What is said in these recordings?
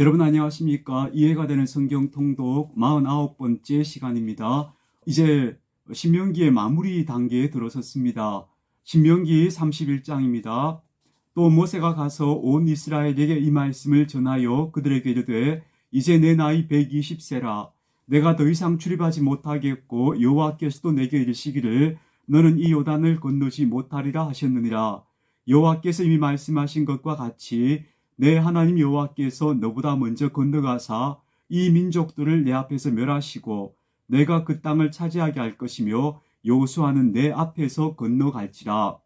여러분 안녕하십니까? 이해가 되는 성경 통독 49번째 시간입니다. 이제 신명기의 마무리 단계에 들어섰습니다. 신명기 31장입니다. 또 모세가 가서 온 이스라엘에게 이 말씀을 전하여 그들에게 이르되 이제 내 나이 120세라 내가 더 이상 출입하지 못하겠고 여호와께서도 내게 이르시기를 너는 이 요단을 건너지 못하리라 하셨느니라 여호와께서 이미 말씀하신 것과 같이 내 하나님 여호와께서 너보다 먼저 건너가사 이 민족들을 내 앞에서 멸하시고 내가 그 땅을 차지하게 할 것이며 여호수아는 내 앞에서 건너갈지라.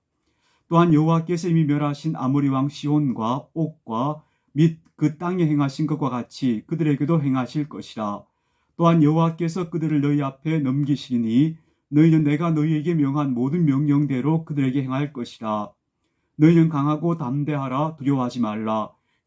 또한 여호와께서 이미 멸하신 아모리 왕 시온과 옥과 및 그 땅에 행하신 것과 같이 그들에게도 행하실 것이라. 또한 여호와께서 그들을 너희 앞에 넘기시니 너희는 내가 너희에게 명한 모든 명령대로 그들에게 행할 것이라. 너희는 강하고 담대하라 두려워하지 말라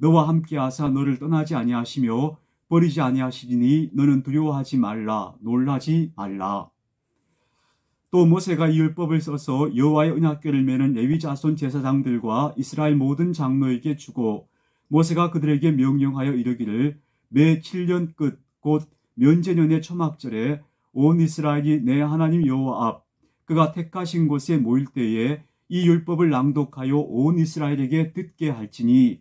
너와 함께 하사 너를 떠나지 아니하시며 버리지 아니하시리니 너는 두려워하지 말라 놀라지 말라. 또 모세가 이 율법을 써서 여호와의 언약궤를 매는 레위 자손 제사장들과 이스라엘 모든 장로에게 주고 모세가 그들에게 명령하여 이르기를 매 7년 끝 곧 면제년의 초막절에 온 이스라엘이 내 하나님 여호와 앞 그가 택하신 곳에 모일 때에 이 율법을 낭독하여 온 이스라엘에게 듣게 할지니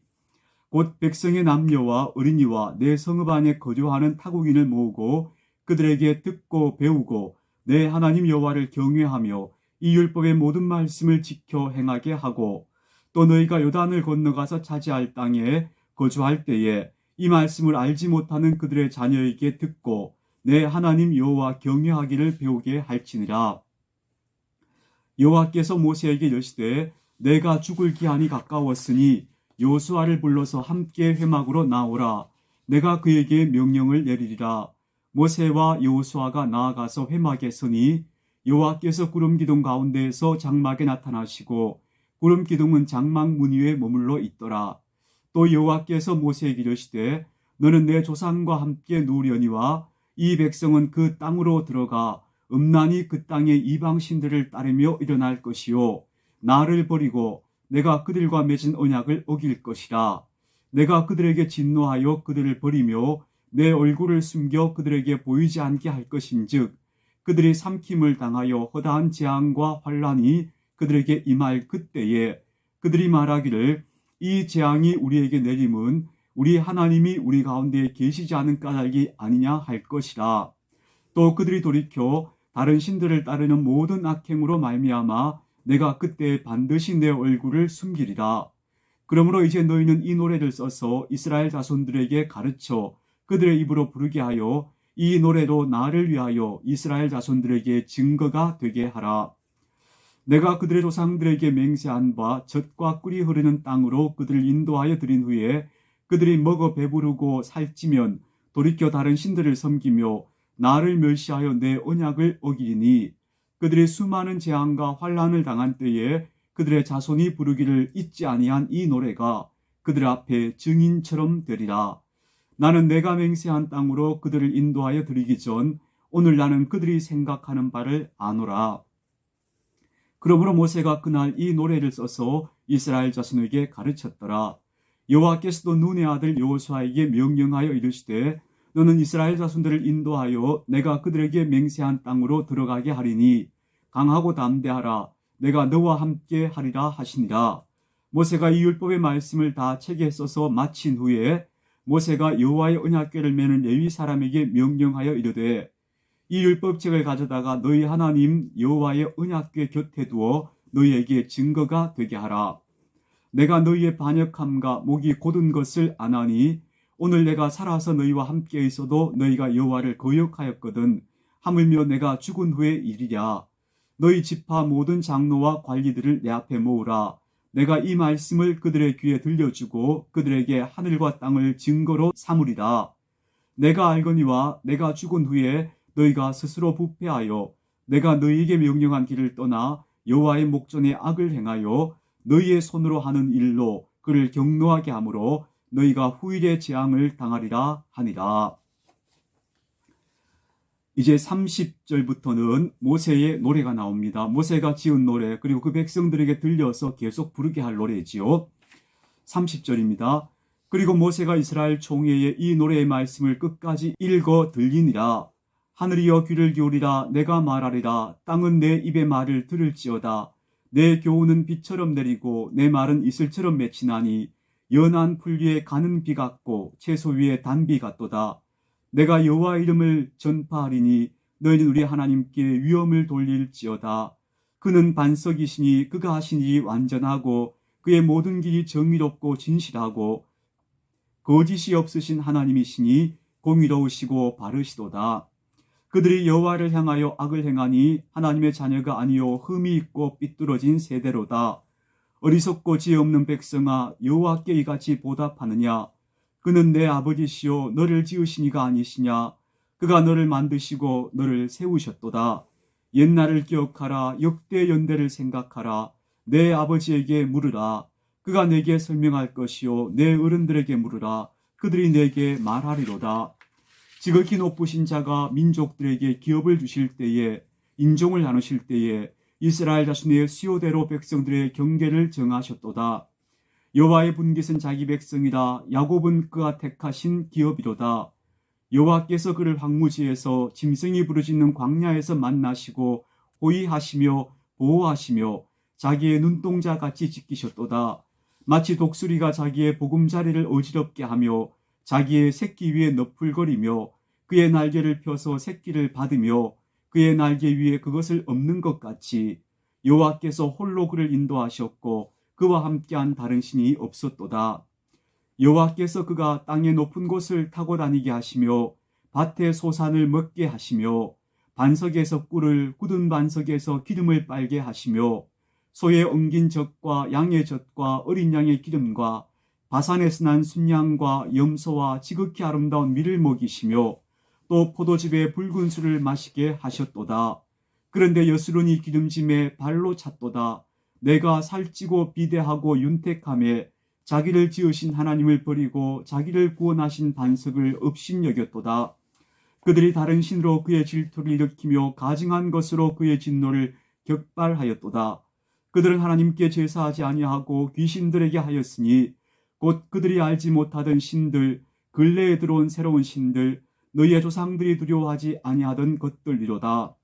곧 백성의 남녀와 어린이와 내 성읍 안에 거주하는 타국인을 모으고 그들에게 듣고 배우고 내 하나님 여호와를 경외하며 이 율법의 모든 말씀을 지켜 행하게 하고 또 너희가 요단을 건너가서 차지할 땅에 거주할 때에 이 말씀을 알지 못하는 그들의 자녀에게 듣고 내 하나님 여호와 경외하기를 배우게 할지니라. 여호와께서 모세에게 이르시되 내가 죽을 기한이 가까웠으니 요수아를 불러서 함께 회막으로 나오라. 내가 그에게 명령을 내리리라. 모세와 여호수아가 나아가서 회막에 서니 여호와께서 구름 기둥 가운데에서 장막에 나타나시고 구름 기둥은 장막 문 위에 머물러 있더라. 또 여호와께서 모세에게 이르시되 너는 내 조상과 함께 누우려니와 이 백성은 그 땅으로 들어가 음란히 그 땅의 이방 신들을 따르며 일어날 것이요. 나를 버리고 내가 그들과 맺은 언약을 어길 것이라. 내가 그들에게 진노하여 그들을 버리며 내 얼굴을 숨겨 그들에게 보이지 않게 할 것인즉 그들이 삼킴을 당하여 허다한 재앙과 환란이 그들에게 임할 그때에 그들이 말하기를 이 재앙이 우리에게 내림은 우리 하나님이 우리 가운데 계시지 않은 까닭이 아니냐 할 것이라. 또 그들이 돌이켜 다른 신들을 따르는 모든 악행으로 말미암아 내가 그때 반드시 내 얼굴을 숨기리라 그러므로 이제 너희는 이 노래를 써서 이스라엘 자손들에게 가르쳐 그들의 입으로 부르게 하여 이 노래로 나를 위하여 이스라엘 자손들에게 증거가 되게 하라. 내가 그들의 조상들에게 맹세한 바 젖과 꿀이 흐르는 땅으로 그들을 인도하여 드린 후에 그들이 먹어 배부르고 살찌면 돌이켜 다른 신들을 섬기며 나를 멸시하여 내 언약을 어기리니 그들이 수많은 재앙과 환란을 당한 때에 그들의 자손이 부르기를 잊지 아니한 이 노래가 그들 앞에 증인처럼 되리라. 나는 내가 맹세한 땅으로 그들을 인도하여 드리기 전 오늘 나는 그들이 생각하는 바를 아노라. 그러므로 모세가 그날 이 노래를 써서 이스라엘 자손에게 가르쳤더라. 여호와께서도 눈의 아들 여호수아에게 명령하여 이르시되 너는 이스라엘 자손들을 인도하여 내가 그들에게 맹세한 땅으로 들어가게 하리니 강하고 담대하라 내가 너와 함께 하리라 하시니라. 모세가 이 율법의 말씀을 다 책에 써서 마친 후에 모세가 여호와의 언약궤를 매는 레위 사람에게 명령하여 이르되 이 율법책을 가져다가 너희 하나님 여호와의 언약궤 곁에 두어 너희에게 증거가 되게 하라. 내가 너희의 반역함과 목이 곧은 것을 아나니 오늘 내가 살아서 너희와 함께 있어도 너희가 여호와를 거역하였거든 하물며 내가 죽은 후에 일이랴. 너희 지파 모든 장로와 관리들을 내 앞에 모으라. 내가 이 말씀을 그들의 귀에 들려주고 그들에게 하늘과 땅을 증거로 삼으리라. 내가 알거니와 내가 죽은 후에 너희가 스스로 부패하여 내가 너희에게 명령한 길을 떠나 여호와의 목전에 악을 행하여 너희의 손으로 하는 일로 그를 경노하게 하므로 너희가 후일의 재앙을 당하리라 하니라. 이제 30절부터는 모세의 노래가 나옵니다. 모세가 지은 노래, 그리고 그 백성들에게 들려서 계속 부르게 할 노래지요. 30절입니다. 그리고 모세가 이스라엘 총회에 이 노래의 말씀을 끝까지 읽어 들리니라. 하늘이여 귀를 기울이라 내가 말하리라 땅은 내 입의 말을 들을지어다 내 교훈은 비처럼 내리고 내 말은 이슬처럼 맺히나니 연한 풀 위에 가는 비 같고 채소 위에 단비 같도다. 내가 여호와 이름을 전파하리니 너희는 우리 하나님께 위엄을 돌릴지어다. 그는 반석이시니 그가 하신 일이 완전하고 그의 모든 길이 정의롭고 진실하고 거짓이 없으신 하나님이시니 공의로우시고 바르시도다. 그들이 여호와를 향하여 악을 행하니 하나님의 자녀가 아니요 흠이 있고 삐뚤어진 세대로다. 어리석고 지혜 없는 백성아 여호와께 이같이 보답하느냐? 그는 내 아버지시요 너를 지으시니가 아니시냐? 그가 너를 만드시고 너를 세우셨도다. 옛날을 기억하라 역대 연대를 생각하라 내 아버지에게 물으라 그가 내게 설명할 것이요 내 어른들에게 물으라 그들이 내게 말하리로다. 지극히 높으신 자가 민족들에게 기업을 주실 때에 인종을 나누실 때에 이스라엘 자신의 수요대로 백성들의 경계를 정하셨도다. 여호와의 분깃은 자기 백성이다. 야곱은 그가 택하신 기업이로다. 여호와께서 그를 황무지에서 짐승이 부르짖는 광야에서 만나시고 호위하시며 보호하시며 자기의 눈동자 같이 지키셨도다. 마치 독수리가 자기의 보금자리를 어지럽게 하며 자기의 새끼 위에 너풀거리며 그의 날개를 펴서 새끼를 받으며 그의 날개 위에 그것을 엎는 것 같이 여호와께서 홀로 그를 인도하셨고 그와 함께한 다른 신이 없었도다. 여호와께서 그가 땅의 높은 곳을 타고 다니게 하시며 밭의 소산을 먹게 하시며 반석에서 꿀을 굳은 반석에서 기름을 빨게 하시며 소의 엉긴 젖과 양의 젖과 어린 양의 기름과 바산에서 난 순양과 염소와 지극히 아름다운 밀을 먹이시며 또 포도즙에 붉은 술을 마시게 하셨도다. 그런데 여스론이 기름짐에 발로 찼도다. 내가 살찌고 비대하고 윤택함에 자기를 지으신 하나님을 버리고 자기를 구원하신 반석을 업신여겼도다. 그들이 다른 신으로 그의 질투를 일으키며 가증한 것으로 그의 진노를 격발하였도다. 그들은 하나님께 제사하지 아니하고 귀신들에게 하였으니 곧 그들이 알지 못하던 신들, 근래에 들어온 새로운 신들, 너희의 조상들이 두려워하지 아니하던 것들이로다.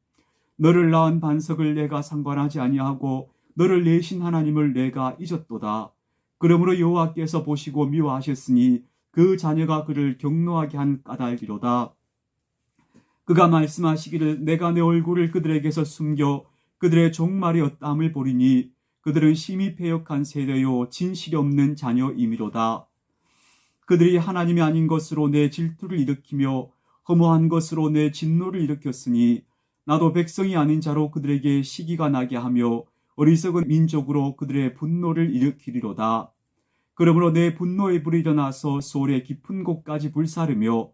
너를 낳은 반석을 내가 상관하지 아니하고 너를 내신 하나님을 내가 잊었도다. 그러므로 여호와께서 보시고 미워하셨으니 그 자녀가 그를 경노하게 한 까닭이로다. 그가 말씀하시기를 내가 내 얼굴을 그들에게서 숨겨 그들의 종말의 땀을 보리니 그들은 심히 패역한 세대요 진실이 없는 자녀이미로다. 그들이 하나님이 아닌 것으로 내 질투를 일으키며 허무한 것으로 내 진노를 일으켰으니 나도 백성이 아닌 자로 그들에게 시기가 나게 하며 어리석은 민족으로 그들의 분노를 일으키리로다. 그러므로 내 분노의 불이 일어나서 소울의 깊은 곳까지 불사르며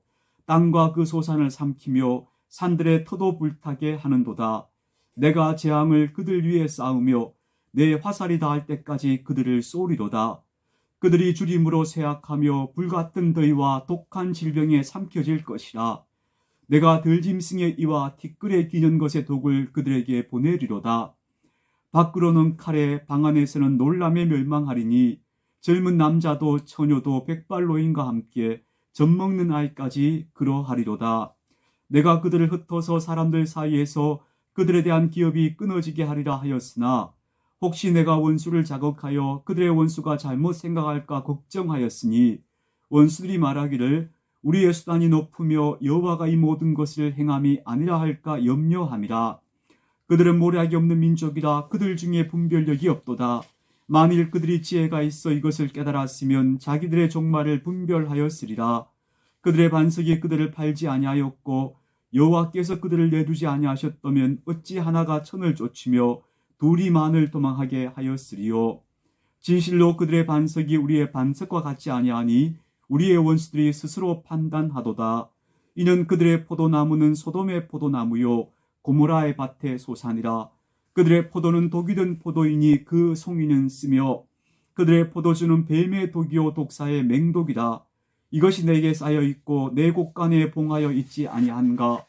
땅과 그 소산을 삼키며 산들의 터도 불타게 하는도다. 내가 재앙을 그들 위에 쌓으며 내 화살이 닿을 때까지 그들을 쏘리로다. 그들이 주림으로 쇠약하며 불같은 더위와 독한 질병에 삼켜질 것이라. 내가 들짐승의 이와 티끌에 기는 것의 독을 그들에게 보내리로다. 밖으로는 칼에 방 안에서는 놀람에 멸망하리니 젊은 남자도 처녀도 백발노인과 함께 젖 먹는 아이까지 그러하리로다. 내가 그들을 흩어서 사람들 사이에서 그들에 대한 기업이 끊어지게 하리라 하였으나 혹시 내가 원수를 자극하여 그들의 원수가 잘못 생각할까 걱정하였으니 원수들이 말하기를 우리의 수단이 높으며 여호와가 이 모든 것을 행함이 아니라 할까 염려함이라. 그들은 모략이 없는 민족이라 그들 중에 분별력이 없도다. 만일 그들이 지혜가 있어 이것을 깨달았으면 자기들의 종말을 분별하였으리라. 그들의 반석이 그들을 팔지 아니하였고 여호와께서 그들을 내두지 아니하셨다면 어찌 하나가 천을 쫓으며 둘이 만을 도망하게 하였으리요. 진실로 그들의 반석이 우리의 반석과 같지 아니하니 우리의 원수들이 스스로 판단하도다. 이는 그들의 포도나무는 소돔의 포도나무요 고모라의 밭의 소산이라 그들의 포도는 독이 든 포도이니 그 송이는 쓰며 그들의 포도주는 뱀의 독이요 독사의 맹독이라 이것이 내게 쌓여 있고 내 곳간에 봉하여 있지 아니한가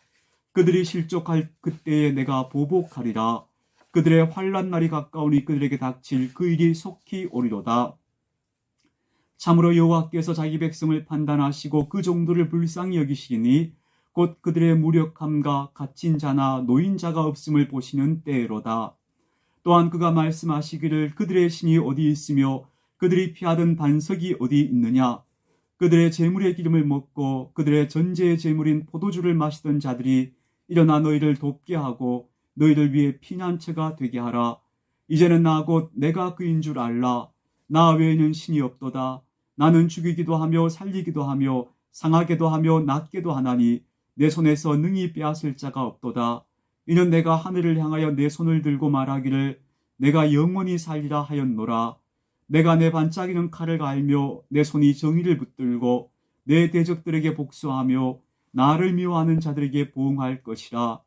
그들이 실족할 그때에 내가 보복하리라 그들의 환란 날이 가까우니 그들에게 닥칠 그 일이 속히 오리로다 참으로 여호와께서 자기 백성을 판단하시고 그 종들을 불쌍히 여기시니 곧 그들의 무력함과 갇힌 자나 노인자가 없음을 보시는 때로다. 또한 그가 말씀하시기를 그들의 신이 어디 있으며 그들이 피하던 반석이 어디 있느냐 그들의 재물의 기름을 먹고 그들의 전제의 재물인 포도주를 마시던 자들이 일어나 너희를 돕게 하고 너희를 위해 피난처가 되게 하라. 이제는 나 곧 내가 그인 줄 알라. 나 외에는 신이 없도다. 나는 죽이기도 하며 살리기도 하며 상하게도 하며 낫게도 하나니 내 손에서 능히 빼앗을 자가 없도다. 이는 내가 하늘을 향하여 내 손을 들고 말하기를 내가 영원히 살리라 하였노라. 내가 내 반짝이는 칼을 갈며 내 손이 정의를 붙들고 내 대적들에게 복수하며 나를 미워하는 자들에게 보응할 것이라.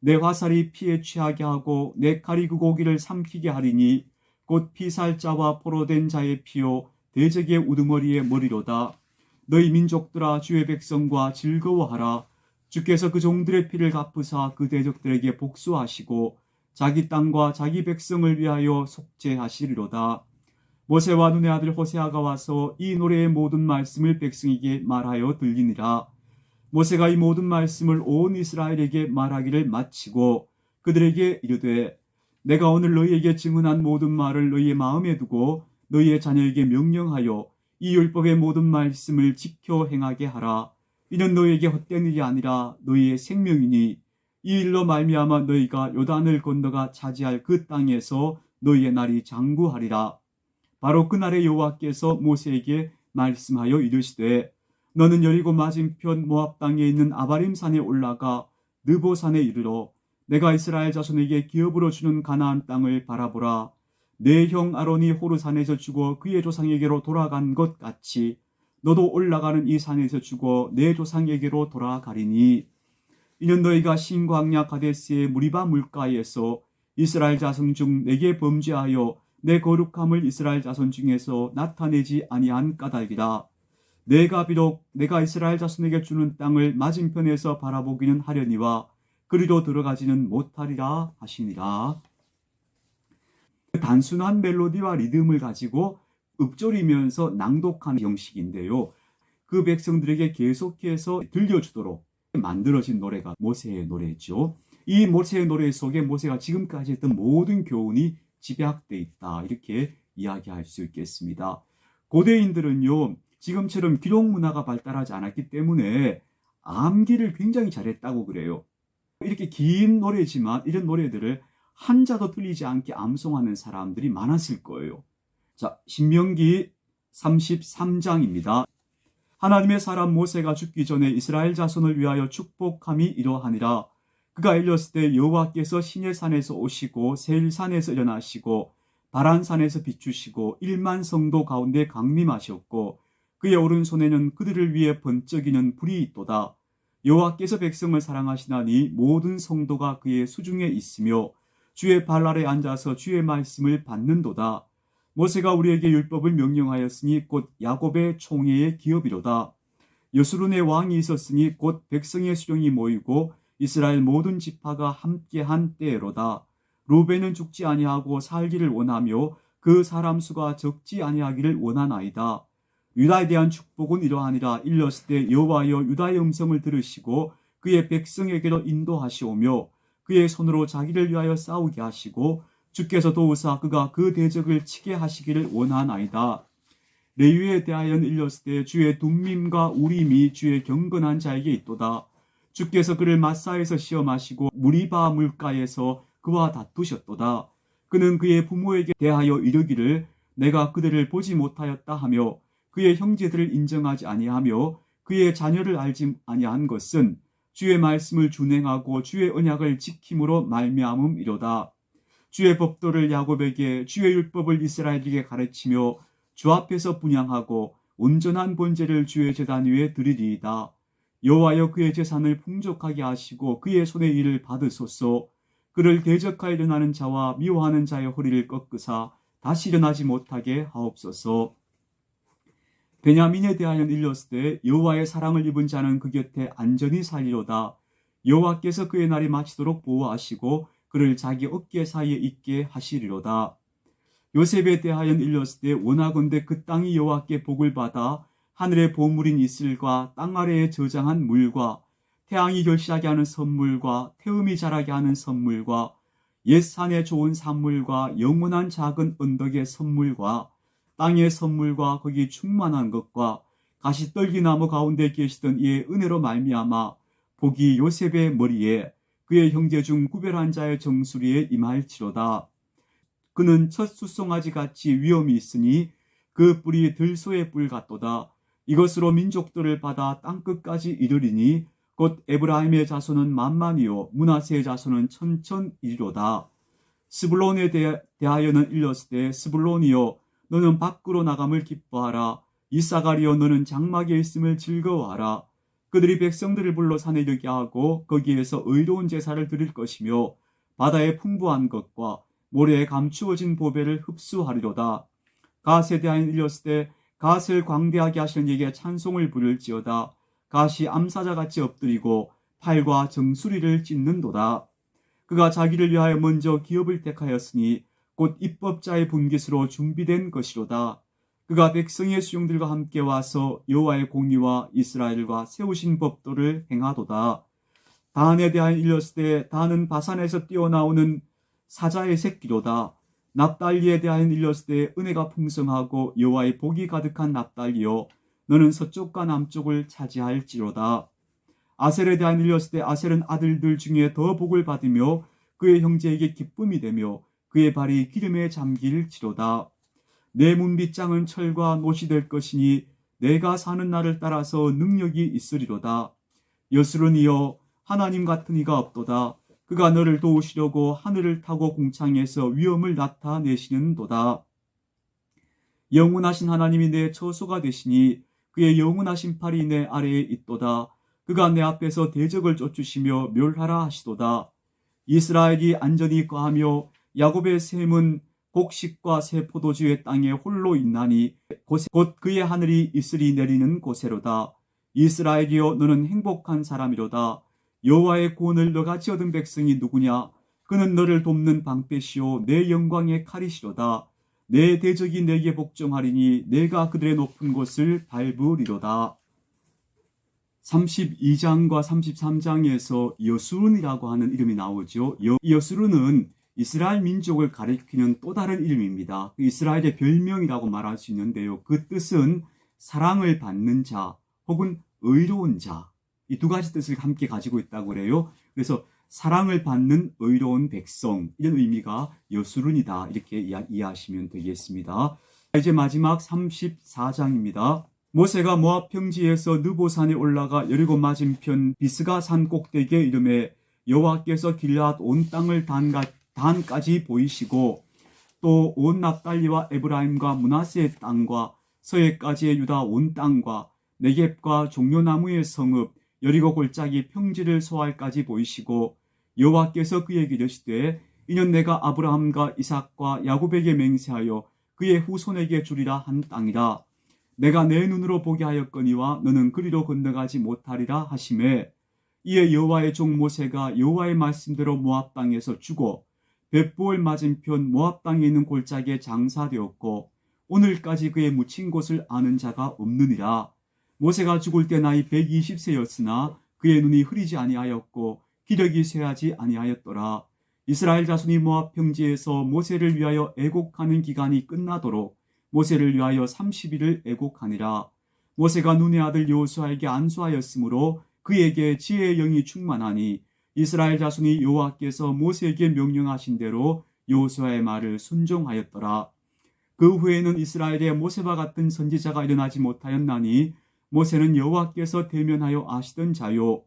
내 화살이 피에 취하게 하고 내 칼이 그 고기를 삼키게 하리니 곧 피살자와 포로된 자의 피요 대적의 우두머리의 머리로다. 너희 민족들아 주의 백성과 즐거워하라. 주께서 그 종들의 피를 갚으사 그 대적들에게 복수하시고 자기 땅과 자기 백성을 위하여 속죄하시리로다. 모세와 눈의 아들 호세아가 와서 이 노래의 모든 말씀을 백성에게 말하여 들리니라. 모세가 이 모든 말씀을 온 이스라엘에게 말하기를 마치고 그들에게 이르되 내가 오늘 너희에게 증언한 모든 말을 너희의 마음에 두고 너희의 자녀에게 명령하여 이 율법의 모든 말씀을 지켜 행하게 하라. 이는 너희에게 헛된 일이 아니라 너희의 생명이니 이 일로 말미암아 너희가 요단을 건너가 차지할 그 땅에서 너희의 날이 장구하리라. 바로 그날에 여호와께서 모세에게 말씀하여 이르시되 너는 여리고 맞은편 모압 땅에 있는 아바림 산에 올라가 느보 산에 이르러 내가 이스라엘 자손에게 기업으로 주는 가나안 땅을 바라보라. 내 형 아론이 호르산에서 죽어 그의 조상에게로 돌아간 것 같이 너도 올라가는 이 산에서 죽어 내 조상에게로 돌아가리니 이는 너희가 신광야 가데스의 무리바 물가에서 이스라엘 자손 중 내게 범죄하여 내 거룩함을 이스라엘 자손 중에서 나타내지 아니한 까닭이라 내가 비록 내가 이스라엘 자손에게 주는 땅을 맞은편에서 바라보기는 하려니와 그리로 들어가지는 못하리라 하시니라. 단순한 멜로디와 리듬을 가지고 읊조리면서 낭독하는 형식인데요. 그 백성들에게 계속해서 들려주도록 만들어진 노래가 모세의 노래죠. 이 모세의 노래 속에 모세가 지금까지 했던 모든 교훈이 집약돼 있다. 이렇게 이야기할 수 있겠습니다. 고대인들은요, 지금처럼 기록 문화가 발달하지 않았기 때문에 암기를 굉장히 잘했다고 그래요. 이렇게 긴 노래지만 이런 노래들을 한자도 틀리지 않게 암송하는 사람들이 많았을 거예요. 자, 신명기 33장입니다. 하나님의 사람 모세가 죽기 전에 이스라엘 자손을 위하여 축복함이 이러하니라. 그가 일렀을 때 여호와께서 신의 산에서 오시고 세일 산에서 일어나시고 바란 산에서 비추시고 일만 성도 가운데 강림하셨고 그의 오른손에는 그들을 위해 번쩍이는 불이 있도다. 여호와께서 백성을 사랑하시나니 모든 성도가 그의 수중에 있으며 주의 발 아래 앉아서 주의 말씀을 받는도다. 모세가 우리에게 율법을 명령하였으니 곧 야곱의 총회의 기업이로다. 여수룬의 왕이 있었으니 곧 백성의 수령이 모이고 이스라엘 모든 지파가 함께한 때로다. 루벤은 죽지 아니하고 살기를 원하며 그 사람 수가 적지 아니하기를 원하나이다. 유다에 대한 축복은 이러하니라 일렀을 때 여호와여 유다의 음성을 들으시고 그의 백성에게로 인도하시오며 그의 손으로 자기를 위하여 싸우게 하시고 주께서 도우사 그가 그 대적을 치게 하시기를 원하나이다. 레위에 대하여는 일렀을 때 주의 둠밈과 우림이 주의 경건한 자에게 있도다. 주께서 그를 마사에서 시험하시고 무리바 물가에서 그와 다투셨도다. 그는 그의 부모에게 대하여 이르기를 내가 그들을 보지 못하였다 하며 그의 형제들을 인정하지 아니하며 그의 자녀를 알지 아니한 것은 주의 말씀을 준행하고 주의 언약을 지킴으로 말미암음이로다. 주의 법도를 야곱에게 주의 율법을 이스라엘에게 가르치며 주 앞에서 분양하고 온전한 본제를 주의 제단 위에 드리리이다. 여호와여 그의 재산을 풍족하게 하시고 그의 손의 일을 받으소서 그를 대적하여 일어나는 자와 미워하는 자의 허리를 꺾으사 다시 일어나지 못하게 하옵소서 베냐민에 대하여 일렀을 때 여호와의 사랑을 입은 자는 그 곁에 안전히 살리로다. 여호와께서 그의 날이 마치도록 보호하시고 그를 자기 어깨 사이에 있게 하시리로다. 요셉에 대하여 일렀을 때 원하건대 그 땅이 여호와께 복을 받아 하늘의 보물인 이슬과 땅 아래에 저장한 물과 태양이 결실하게 하는 선물과 태음이 자라게 하는 선물과 옛 산의 좋은 산물과 영원한 작은 언덕의 선물과 땅의 선물과 거기 충만한 것과 가시떨기나무 가운데 계시던 이의 은혜로 말미암아 복이 요셉의 머리에 그의 형제 중 구별한 자의 정수리에 임할지로다. 그는 첫 수송아지 같이 위엄이 있으니 그 뿔이 들소의 뿔 같도다. 이것으로 민족들을 받아 땅끝까지 이르리니 곧 에브라임의 자손은 만만이요 문하세의 자손은 천천이리로다. 스불론에 대- 대하여는 일렀을 때 스불론이여 너는 밖으로 나감을 기뻐하라. 이사가리여 너는 장막에 있음을 즐거워하라. 그들이 백성들을 불러 산에 이르게 하고 거기에서 의로운 제사를 드릴 것이며 바다의 풍부한 것과 모래에 감추어진 보배를 흡수하리로다. 대하여 일렀을 때 갓을 광대하게 하시는 이에게 찬송을 부를지어다. 갓이 암사자같이 엎드리고 팔과 정수리를 찢는도다. 그가 자기를 위하여 먼저 기업을 택하였으니 곧 입법자의 분깃으로 준비된 것이로다. 그가 백성의 수용들과 함께 와서 여호와의 공의와 이스라엘과 세우신 법도를 행하도다. 단에 대하여 일렀을 때 단은 바산에서 뛰어나오는 사자의 새끼로다. 납달리에 대하여 일렀을 때 은혜가 풍성하고 여호와의 복이 가득한 납달리요 너는 서쪽과 남쪽을 차지할지로다. 아셀에 대한 일렀을 때 아셀은 아들들 중에 더 복을 받으며 그의 형제에게 기쁨이 되며 그의 발이 기름에 잠길지로다. 내 문빗장은 철과 못이 될 것이니 내가 사는 날을 따라서 능력이 있으리로다. 여수른이여 하나님 같은 이가 없도다. 그가 너를 도우시려고 하늘을 타고 공창에서 위엄을 나타내시는도다. 영원하신 하나님이 내 처소가 되시니 그의 영원하신 팔이 내 아래에 있도다. 그가 내 앞에서 대적을 쫓으시며 멸하라 하시도다. 이스라엘이 안전히 거하며 야곱의 샘은 곡식과 새 포도주의 땅에 홀로 있나니 곧 그의 하늘이 이슬이 내리는 곳에로다. 이스라엘이여 너는 행복한 사람이로다. 여호와의 구원을 너같이 얻은 백성이 누구냐? 그는 너를 돕는 방패시오 내 영광의 칼이시로다. 내 대적이 내게 복종하리니 내가 그들의 높은 곳을 밟으리로다. 32장과 33장에서 여수룬이라고 하는 이름이 나오죠. 여, 여수룬은 이스라엘 민족을 가리키는 또 다른 이름입니다. 그 이스라엘의 별명이라고 말할 수 있는데요. 그 뜻은 사랑을 받는 자 혹은 의로운 자. 이 두 가지 뜻을 함께 가지고 있다고 그래요. 그래서 사랑을 받는 의로운 백성 이런 의미가 여수룬이다 이렇게 이해- 이해하시면 되겠습니다. 이제 마지막 34장입니다. 모세가 모압 평지에서 느보산에 올라가 여리고 맞은편 비스가 산 꼭대기에 이름에 여호와께서 길앗 온 땅을 단가, 단까지 보이시고 또 온 납달리와 에브라임과 문하세의 땅과 서해까지의 유다 온 땅과 네겝과 종려나무의 성읍 여리고 골짜기 평지를 소할까지 보이시고 여호와께서 그에게 이르시되 이는 내가 아브라함과 이삭과 야곱에게 맹세하여 그의 후손에게 주리라 한 땅이라. 내가 내 눈으로 보게 하였거니와 너는 그리로 건너가지 못하리라 하심에 이에 여호와의 종 모세가 여호와의 말씀대로 모압 땅에서 죽어 벳보을 맞은편 모압 땅에 있는 골짜기에 장사되었고 오늘까지 그의 묻힌 곳을 아는 자가 없느니라 모세가 죽을 때 나이 120세였으나 그의 눈이 흐리지 아니하였고 기력이 쇠하지 아니하였더라 이스라엘 자손이 모압 평지에서 모세를 위하여 애곡하는 기간이 끝나도록 모세를 위하여 30일을 애곡하니라. 모세가 눈의 아들 여호수아에게 안수하였으므로 그에게 지혜의 영이 충만하니 이스라엘 자손이 여호와께서 모세에게 명령하신 대로 여호수아의 말을 순종하였더라. 그 후에는 이스라엘에 모세와 같은 선지자가 일어나지 못하였나니 모세는 여호와께서 대면하여 아시던 자요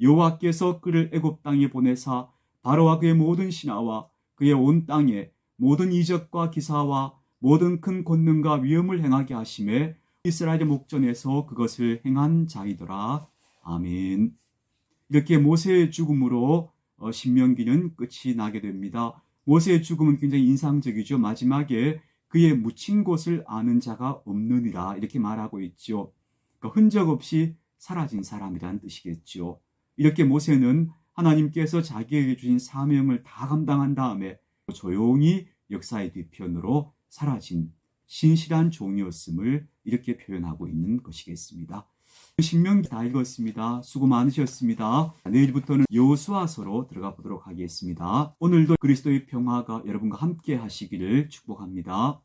여호와께서 그를 애굽 땅에 보내사 바로와 그의 모든 신하와 그의 온 땅에 모든 이적과 기사와 모든 큰 권능과 위엄을 행하게 하심에 이스라엘의 목전에서 그것을 행한 자이더라. 아멘. 이렇게 모세의 죽음으로 어, 신명기는 끝이 나게 됩니다. 모세의 죽음은 굉장히 인상적이죠. 마지막에 그의 묻힌 곳을 아는 자가 없느니라 이렇게 말하고 있죠. 그러니까 흔적 없이 사라진 사람이라는 뜻이겠죠. 이렇게 모세는 하나님께서 자기에게 주신 사명을 다 감당한 다음에 조용히 역사의 뒤편으로 사라진 신실한 종이었음을 이렇게 표현하고 있는 것이겠습니다. 신명기 다 읽었습니다. 수고 많으셨습니다. 내일부터는 여호수아서로 들어가 보도록 하겠습니다. 오늘도 그리스도의 평화가 여러분과 함께 하시기를 축복합니다.